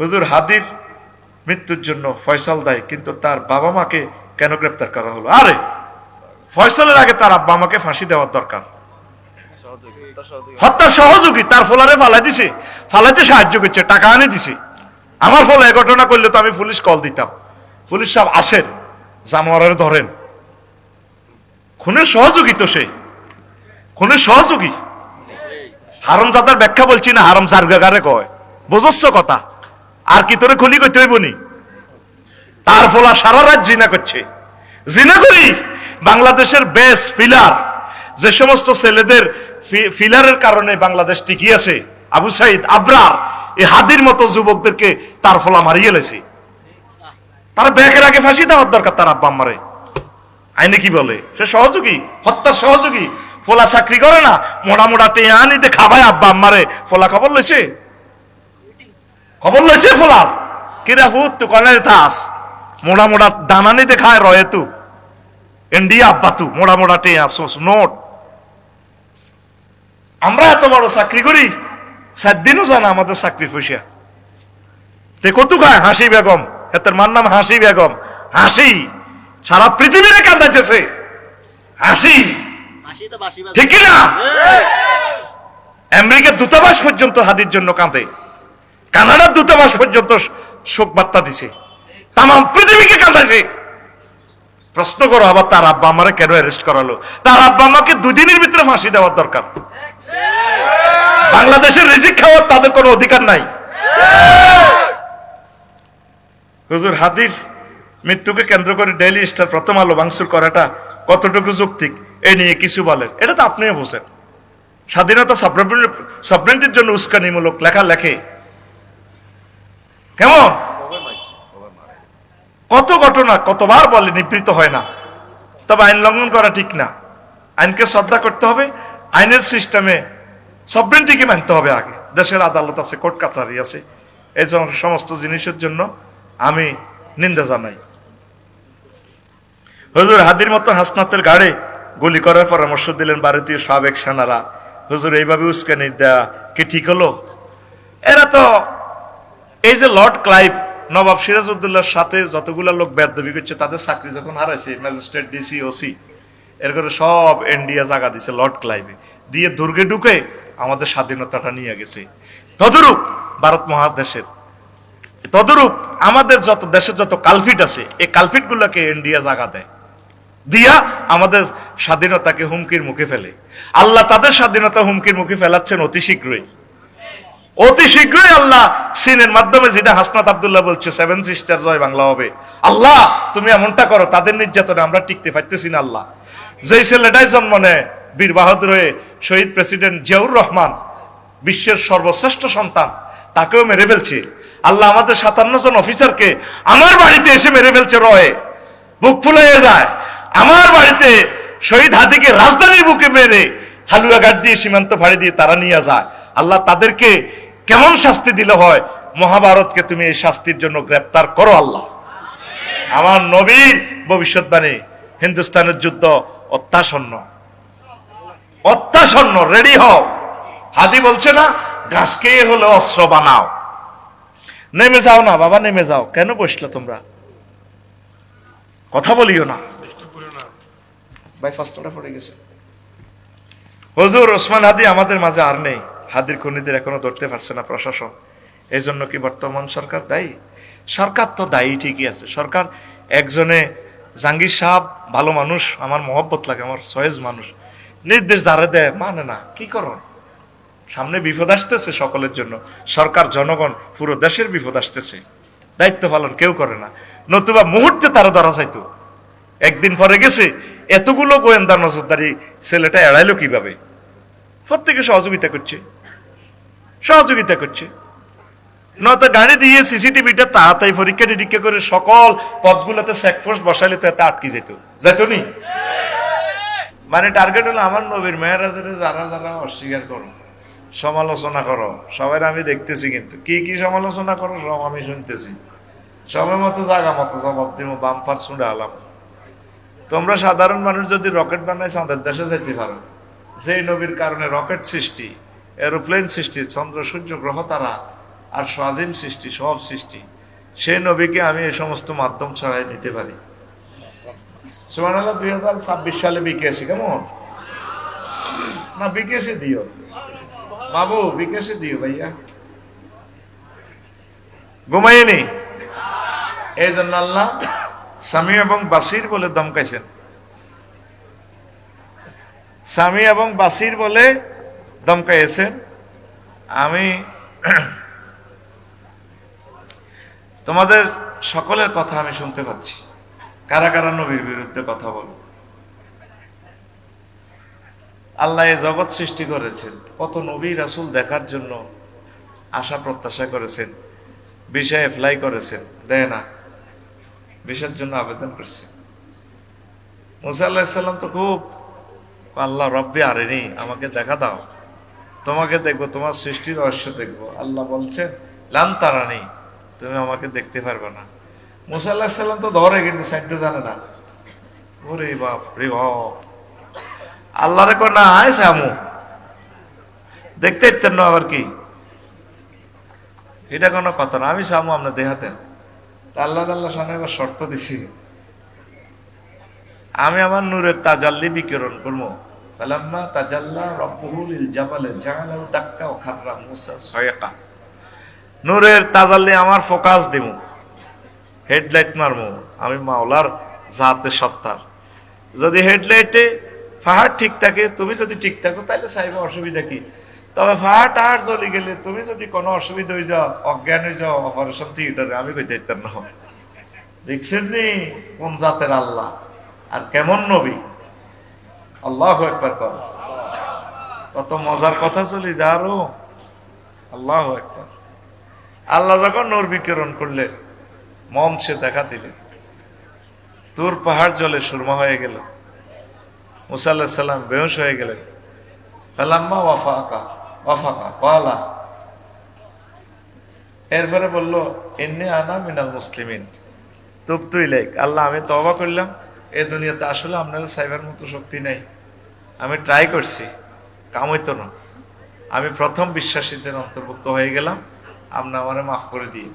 হুজুর হাদির মৃত্যুর জন্য ফয়সাল দেয়, কিন্তু তার বাবা মাকে কেন গ্রেপ্তার করা হলো? আরে, ফয়সালের আগে তার আব্বা আমাকে ফাঁসি দেওয়ার দরকার। হত্যা সহযোগী, তার ফলারে ফালাই দিছে, ফালাইতে সাহায্য করছে, টাকা আনি দিছে। আমার ফলে এ ঘটনা করলে তো আমি পুলিশ কল দিতাম। পুলিশ সব আসেন, জানোয়ারের ধরেন। খুনের সহযোগী তো সে। খুনের সহযোগী। হারম জাদার ব্যাখ্যা বলছি না হারম জারগাগারে কয়। বুঝছ কথা। আর কি তোরে খুলি করতে হইব তার ফলা সারা রাত জিনা করছে। জিনা করি? বাংলাদেশের বেস ফিলার যে সমস্ত ছেলেদের ফিলারের কারণে বাংলাদেশ টিকি আছে, আবু সাইদ আবরার এই হাদির মতো যুবকদেরকে তার ফলা মারিয়ে লেছে। তার ব্যাকের আগে ফাঁসি দেওয়ার দরকার তার আব্বা মারে আইনে কি বলে? সে সহযোগী, হত্যার সহযোগী। ফোলা চাকরি করে না, মোড়া মোড়া টেয়া আনিতে খাবায় আব্বা আম্মারে। ফোলা খবর লইছে? খবর লইছে ফোলার কিরা হুত তু কনে থাস মোড়া মোড়া দানা নিতে খায় রয়ে তু ইন্ডিয়া আব্বা তু মোড়া মোড়া টেয়া সোস নোট। আমরা এত বড় চাকরি করি সাত দিনও জানা আমাদের চাকরি পয়সা তে কত খায়? হাসি বেগম। এতের মার নাম হাসি বেগম। হাসি। সারা পৃথিবীরে কান্দাইতেছে। হাসি। ঠিক না আমেরিকার দূতাবাস পর্যন্ত হাদির জন্য কাঁদে। কানাডার দূতাবাস পর্যন্ত শোক বার্তা দিছে। তাম পৃথিবীকে কাঁদাইছে। প্রশ্ন করো, আবার তার আব্বা আমারে কেন অ্যারেস্ট করালো? তার আব্বা আমাকে দুদিনের ভিতরে ফাঁসি দেওয়ার দরকার। বাংলাদেশের রিজিক খাওয়ার তাদের কোনো অধিকার নাই। হুজুর, হাদির মৃত্যুকে কেন্দ্র করে ডেইলি স্টার প্রথম আলো ভাঙচুর করাটা কতটুকু যৌক্তিক, এ নিয়ে কিছু বলেন। এটা তো আপনিও বোঝেন। স্বাধীনতা সাবরেন্টির জন্য উস্কানিমূলক লেখা লেখে। কেমন? কত ঘটনা, কতবার বলে, নিবৃত হয় না। তবে আইন লঙ্ঘন করা ঠিক না। আইনকে শ্রদ্ধা করতে হবে। আইনের সিস্টেমে সবরেন্টিকে মানতে হবে আগে। দেশের আদালত আছে, কোর্ট কাছারি আছে। এই সমস্ত জিনিসের জন্য আমি নিন্দা জানাই। হুজুর হাদির মতো হাসনাতের গাড়ে গুলি করার পরামর্শ দিলেন ভারতীয় সাবেক সেনারা। হুজুর এইভাবে উস্কানি দেয়া কি ঠিক হলো? এরা তো এই যে লর্ড ক্লাইভ, নবাব সিরাজউদ্দৌলার সাথে যতগুলা লোক বেদবি করছে, তাদের চাকরি যখন হারাইছে, ম্যাজিস্ট্রেট, ডিসি, ওসি, এর সব ইন্ডিয়া জায়গা দিছে লর্ড ক্লাইভে। দিয়ে দুর্গে ঢুকে আমাদের স্বাধীনতাটা নিয়ে গেছে। তদরূপ ভারত মহাদেশের, তদরূপ আমাদের যত, দেশের যত কালফিট আছে, এই কালফিট গুলাকে ইন্ডিয়া জায়গা দেয়। দিয়া আমাদের স্বাধীনতাকে হুমকির মুখে ফেলে। আল্লাহ তাদের স্বাধীনতা হুমকির মুখে ফেলাচ্ছেন অতি শীঘ্রই। অতি শীঘ্রই আল্লাহ সিনের মাধ্যমে যেটা হাসনাত আব্দুল্লাহ বলছে সেভেন সিস্টার জয় বাংলা হবে। আল্লাহ, তুমি এমনটা করো, তাদের নির্যাতনে আমরা টিকতে পারতেছি না, আল্লাহ। যেই ছেলেটাই জন্ম নেয়, বীর বাহাদুর হয়ে শহীদ প্রেসিডেন্ট জিয়াউর রহমান, বিশ্বের সর্বশ্রেষ্ঠ সন্তান, তাকেও মেরে ফেলছে। আল্লাহ আমাদের সাতান্ন জন অফিসারকে আমার বাড়িতে এসে মেরে ফেলছে, রয়ে। বুক ফুলে যায়। আমার বাড়িতে শহীদ হাতিকে রাজধানীর বুকে মেরে হালুয়া গাছ দিয়ে সীমান্ত ফাড়ি দিয়ে তারা নিয়ে যায়। আল্লাহ তাদেরকে কেমন শাস্তি দিলে হয়? মহাভারতকে তুমি এই শাস্তির জন্য গ্রেপ্তার করো আল্লাহ। আমার নবীর ভবিষ্যৎবাণী হিন্দুস্তানের যুদ্ধ অত্যাসন্ন। অত্যাসন্ন রেডি হও। হাদি বলছে না গাছকে হলে অস্ত্র বানাও। নেমে যাও না, বাবা, নেমে যাও। কেন বসলে তোমরা? কথা বলিও না। ভাই ফার্স্ট অর্ডার পড়ে গেছে। হুজুর, ওসমান হাদি আমাদের মাঝে আর নেই। হাদির খুনিদের এখনও ধরতে পারছে না প্রশাসন। এই জন্য কি বর্তমান সরকার দায়ী? সরকার তো দায়ী, ঠিকই আছে। সরকার একজনে জাহাঙ্গীর সাহেব ভালো মানুষ, আমার মহব্বত লাগে, আমার সয়েজ মানুষ। নির্দেশ যারা দেয় মানে না, কি করো সামনে বিপদ আসতেছে সকলের জন্য। সরকার, জনগণ, পুরো দেশের বিপদ আসতেছে। দায়িত্ব পালন কেউ করে না। নতুবা মুহূর্তে তারা ধরা চাইতো। একদিন পরে গেছে, এতগুলো গোয়েন্দা নজরদারি ছেলেটা এড়াইলো কীভাবে? প্রত্যেকে সহযোগিতা করছে। সহযোগিতা করছে। নয়তো গাড়ি দিয়ে সিসিটিভিটা তাড়াতাড়ি পরীক্ষা নিরীক্ষা করে সকল পথগুলোতে চেকপোস্ট বসাইলে তো এত আটকে যেত। যেত নি? মানে টার্গেট হলো আমার নবীর মেহরাজের যারা যারা অস্বীকার করো, সমালোচনা করো, সবাই আমি দেখতেছি কিন্তু। কি কি সমালোচনা করো সব আমি শুনতেছি। সময় মতো জায়গা মতো জবাব দিব, বাম্পার শুনে আলাম। তোমরা সাধারণ মানুষ যদি রকেট বানাই আমাদের দেশে যেতে পারো। সেই নবীর কারণে রকেট সৃষ্টি এরোপ্লেন সৃষ্টি, চন্দ্র, সূর্য, গ্রহ, তারা, আর স্বাধীন সৃষ্টি, সব সৃষ্টি। সেই নবীকে আমি এই সমস্ত মাধ্যম ছড়াই নিতে পারি। সুমান আল্লাহ দুই হাজার ছাব্বিশ সালে বিকেএসি, কেমন? না দিও। বাবু দিও ভাইয়া। ঘুমাইনি এই জন্য আল্লাহ স্বামী এবং বাসির বলে দমকাইছেন স্বামী এবং বাসির বলে দমকাইছেন আমি তোমাদের সকলের কথা আমি শুনতে পাচ্ছি। কারা কারা নবীর বিরুদ্ধে কথা বলো? আল্লাহ এ জগৎ সৃষ্টি করেছেন, কত নবী রাসূল দেখার জন্য আশা প্রত্যাশা করেছেন, বিষয়ে অ্যাপ্লাই করেছেন, দেয় না বিষয়ের জন্য আবেদন করছে। মুসা আল্লাহিসাল্লাম তো খুব, আল্লাহ রব্বি আরেনি, আমাকে দেখা দাও। তোমাকে দেখব, তোমার সৃষ্টির রহস্য দেখব। আল্লাহ বলছেন লান তারানি, তুমি আমাকে দেখতে পারবে না। মুসা আল্লাহিসাল্লাম তো ধরে কিন্তু, সাইডটা জানে না। ওরে বাপ রে বাপ। আল্লাহ রে না আয় সামু দেখতে ইতেন না আবার কি? এটা কোনো কথা না। আমি সামু আপনার দেহাতেন আল্লাহ আল্লাহ সামনে এবার শর্ত দিছি। আমি আমার নূরের তাজাল্লি বিকিরণ করব। ফালাম্মা তাজাল্লা রব্বুহুল লিল জাবালে জাআলাহু দাক্কা ওয়া খাররা মুসা সায়কা। নূরের তাজাল্লি আমার ফোকাস দিমু। হেডলাইট মারমু। আমি মাওলার জাতে সত্তার। যদি হেডলাইটে ফাহার ঠিক থাকে, তুমি যদি ঠিক থাকো তাহলে সাইবে অসুবিধা কি? তবে ফাহার টাহার চলে গেলে তুমি যদি কোনো অসুবিধা হয়ে যাও, অজ্ঞান হয়ে যাও, অপারেশন থিয়েটারে, আমি কই যাইতাম না। দেখছেন নি? কোন জাতের আল্লাহ? আর কেমন নবী? আল্লাহ একবার কর। কত মজার কথা চলি যা আরও আল্লাহ একবার আল্লাহ যখন নূর বিকিরণ করলে, মন সে দেখা দিলে। তোর পাহাড় জলে সুরমা হয়ে গেল। মুসা আল্লাহ সাল্লাম বেহস হয়ে গেলেন। ফালাম্মা ওয়াফাকা ওয়াফাকা ওয়ালা এরপরে বলল এমনি আনা মিনাল মুসলিমিন। তুপ তুই লেখ আল্লাহ, আমি তবা করলাম। এ দুনিয়াতে আসলে আপনার সাইবার মতো শক্তি নেই। আমি ট্রাই করছি কাম হইতো না। আমি প্রথম বিশ্বাসীদের অন্তর্ভুক্ত হয়ে গেলাম। আপনি আমারে মাফ করে দিয়ে